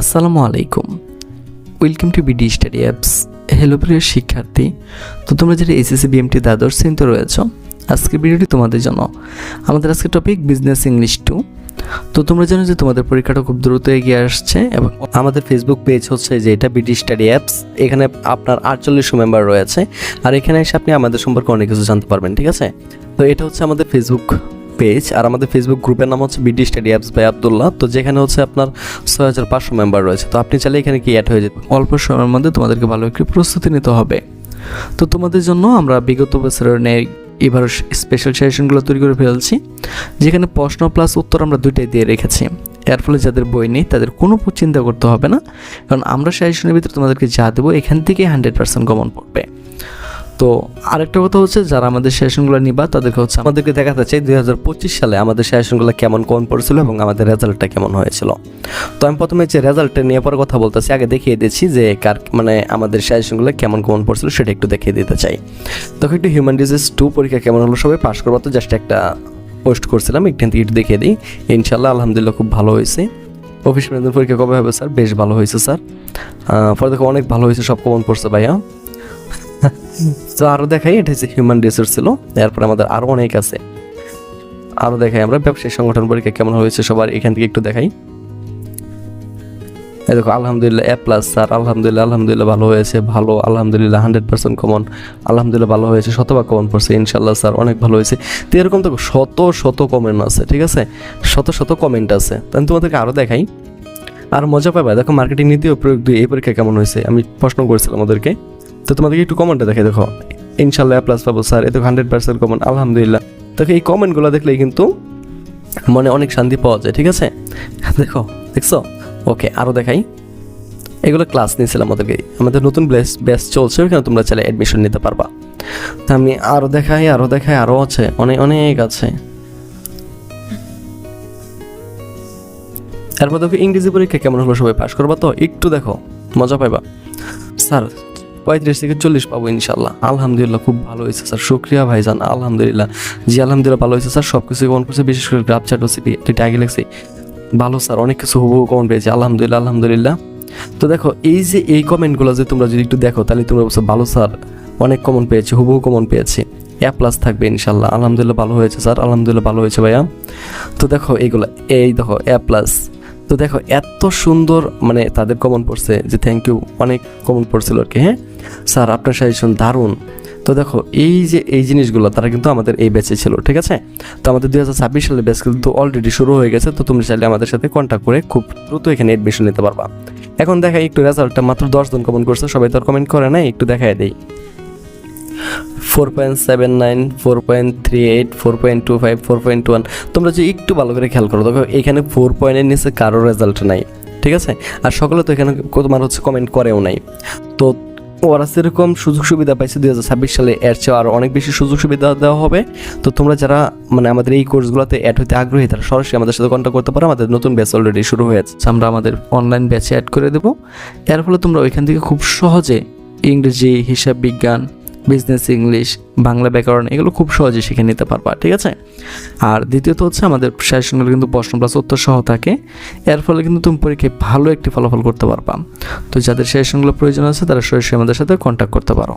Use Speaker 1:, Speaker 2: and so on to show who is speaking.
Speaker 1: আসসালামু আলাইকুম। Welcome to BD study apps hello প্রিয় শিক্ষার্থী। তো তোমরা যেটা এসএসসি বিএমটি দ্বাদশ শ্রেণীতে রয়েছ, আজকের ভিডিওটি তোমাদের জন্য। আমাদের আজকের টপিক বিজনেস ইংলিশ টু তো তোমরা জানো যে তোমাদের পরীক্ষাটা খুব দ্রুত এগিয়ে আসছে এবং
Speaker 2: আমাদের ফেসবুক পেজ হচ্ছে যে এটা বিডি স্টাডি অ্যাপস এখানে আপনার আটচল্লিশশো মেম্বার রয়েছে। আর এখানে এসে আপনি আমাদের সম্পর্কে অনেক কিছু জানতে পারবেন, ঠিক আছে? তো এটা হচ্ছে আমাদের ফেসবুক পেজ আর আমাদের ফেসবুক গ্রুপের নাম হচ্ছে BD study apps by Abdullah তো যেখানে হচ্ছে আপনার ছয় হাজার পাঁচশো মেম্বার রয়েছে। তো আপনি চাইলে এখানে কি অ্যাড হয়ে যেতে
Speaker 1: অল্প সময়ের মধ্যে তোমাদেরকে ভালো একটি প্রস্তুতি নিতে হবে। তো তোমাদের জন্য আমরা বিগত বছরের ন্যায় এবার স্পেশাল সেশনগুলো তৈরি করে ফেলছি, যেখানে প্রশ্ন প্লাস উত্তর আমরা দুইটাই দিয়ে রেখেছি। এর ফলে যাদের বই নেই, তাদের কোনো চিন্তা করতে হবে না। কারণ আমরা সেশনের ভিতরে তোমাদেরকে যা দেবো, এখান থেকে হান্ড্রেড পার্সেন্ট গমন পড়বে তো আরেকটা কথা হচ্ছে, যারা আমাদের সেশনগুলো নিবা, তাদেরকে হচ্ছে
Speaker 2: আমাদেরকে দেখাতে চাই দুই সালে আমাদের সেশনগুলো কেমন কোন পড়েছিল এবং আমাদের রেজাল্টটা কেমন হয়েছিল। তো আমি প্রথমে যে রেজাল্টটা নিয়ে পর কথা বলতেছি, আগে দেখিয়ে দিচ্ছি যে কার মানে আমাদের সেশনগুলো কেমন কেমন পড়ছিল, সেটা একটু দেখিয়ে দিতে চাই। তখন একটু হিউম্যান ডিজিজ টু পরীক্ষা কেমন হলো সবাই? পাশ করব তো জাস্ট একটা পোস্ট করছিলাম, একটু দেখিয়ে দিই। ইনশাল্লাহ আলহামদুলিল্লাহ খুব ভালো হয়েছে। অফিস পরীক্ষা কবে হবে, স্যার? বেশ ভালো হয়েছে, স্যার। পরে দেখো, অনেক ভালো হয়েছে, সব কমন পড়ছে, ভাইয়া। তো আরও দেখাই, এটা হচ্ছে হিউম্যান রিসোর্স ছিল। এরপর আমাদের আরও অনেক আছে। আরও দেখাই আমরা ব্যবসায়ী সংগঠন পরীক্ষা কেমন হয়েছে সবার, এখান থেকে একটু দেখাই। এই দেখো, আলহামদুলিল্লাহ এ প্লাস স্যার আলহামদুলিল্লাহ আলহামদুলিল্লাহ ভালো হয়েছে, ভালো, আলহামদুলিল্লাহ হান্ড্রেড পার্সেন্ট কমন আলহামদুলিল্লাহ ভালো হয়েছে, শতভাগ কমন পড়ছে ইনশাল্লাহ স্যার অনেক ভালো হয়েছে। তো এরকম দেখো, শত শত কমেন্ট আছে, ঠিক আছে? শত শত কমেন্ট আছে। তো আমি তোমাদেরকে আরও দেখাই। আর মজা পাবে, দেখো মার্কেটিং নীতি ও প্রয়োগ দুই এই পরীক্ষা কেমন হয়েছে? আমি প্রশ্ন করেছিলাম ওদেরকে। তো তোমাদেরকে একটু কমেন্টটা দেখে দেখো। ইনশাল্লাহ প্লাস পাবো স্যার এ তো হান্ড্রেড পার্সেন্ট কমন আলহামদুলিল্লাহ। দেখো, এই কমেন্টগুলো দেখলেই কিন্তু মনে অনেক শান্তি পাওয়া যায়, ঠিক আছে? দেখো, দেখছ? ওকে আরও দেখাই। এগুলো ক্লাস নিয়েছিলাম আমাদেরকে। আমাদের নতুন ব্যাচ ব্যাচ চলছে ওখানে তোমরা চাইলে অ্যাডমিশন নিতে পারবা। তা আমি আরও দেখাই আরও দেখাই আরও আছে, অনেক অনেক আছে। এরপর দেখো, ইংরেজি পরীক্ষা কেমন হলো সবাই পাশ করবা তো? একটু দেখো, মজা পাইবা। স্যার পঁয়ত্রিশ থেকে চল্লিশ পাবো ইনশাল্লাহ। আলহামদুলিল্লাহ খুব ভালো হয়েছে স্যার। শুক্রিয়া ভাইজান, আলহামদুলিল্লাহ। জি, আলহামদুলিল্লাহ ভালো হয়েছে স্যার। সব কিছু কমন করছে? বিশেষ করে গ্রাফ চার্ট ওসিপি এটা আগে লেগছি। ভালো স্যার, অনেক কিছু হুবহু কমন পেয়েছি। আলহামদুলিল্লাহ আলহামদুলিল্লাহ। তো দেখো, এই যে এই কমেন্টগুলো যে তোমরা যদি একটু দেখো, তাহলে তোমরা বলছো ভালো স্যার, অনেক কমন পেয়েছি, হুবহু কমন পেয়েছি। এ প্লাস থাকবে ইনশাল্লাহ। আলহামদুলিল্লাহ ভালো হয়েছে স্যার। আলহামদুলিল্লাহ ভালো হয়েছে ভাইয়া। তো দেখো, এইগুলো, এই দেখো এ প্লাস তো দেখো, এত সুন্দর মানে তাদের কমন পড়ছে যে থ্যাংক ইউ অনেক কমন পড়ছিল আর কি হ্যাঁ? স্যার, আপনার সাজেশন দারুণ। তো দেখো, এই যে, এই জিনিসগুলো তারা কিন্তু আমাদের এই ব্যাচে ছিল, ঠিক আছে? তো আমাদের দুই হাজার ছাব্বিশ সালের ব্যাচ কিন্তু অলরেডি শুরু হয়ে গেছে, তো তুমি চাইলে আমাদের সাথে কন্ট্যাক্ট করে খুব দ্রুত এখানে এডমিশন নিতে পারবা। এখন দেখা একটু রেজাল্টটা মাত্র দশজন কমেন্ট করছে, সবাই তো আর কমেন্ট করে নাই, একটু দেখাই দেই। Four point seven nine, four point three eight, four point two five, four point তোমরা যদি একটু ভালো করে খেয়াল করো, দেখো এখানে ফোর পয়েন্টের নিচে কারও রেজাল্ট নাই, ঠিক আছে? আর সকলে তো এখানে তোমার হচ্ছে কমেন্ট করেও নাই। তো ওরা সেরকম সুযোগ সুবিধা পাইছে দুই হাজার ছাব্বিশ সালে, এর চেয়ে আরও অনেক বেশি সুযোগ সুবিধা দেওয়া হবে। তো তোমরা যারা মানে আমাদের এই কোর্সগুলোতে অ্যাড হতে আগ্রহী, তারা সরাসরি আমাদের সাথে কন্ট্যাক্ট করতে পারো। আমাদের নতুন ব্যাচ অলরেডি শুরু হয়েছে।
Speaker 1: আমরা আমাদের অনলাইন ব্যাচে অ্যাড করে দেবো। এর ফলে তোমরা ওইখান থেকে খুব সহজে ইংরেজি, হিসাব বিজ্ঞান বিজনেস ইংলিশ বাংলা ব্যাকরণ, এগুলো খুব সহজে শিখে নিতে পারবা, ঠিক আছে? আর দ্বিতীয়ত হচ্ছে আমাদের সেশনগুলো কিন্তু প্রশ্ন প্লাস উত্তর সহ থাকে, এর ফলে কিন্তু তুমি পরীক্ষায় ভালো একটি ফলাফল করতে পারবা। তো যাদের সেশনগুলো প্রয়োজন আছে, তারা সরাসরি আমাদের সাথে কন্ট্যাক্ট করতে পারো।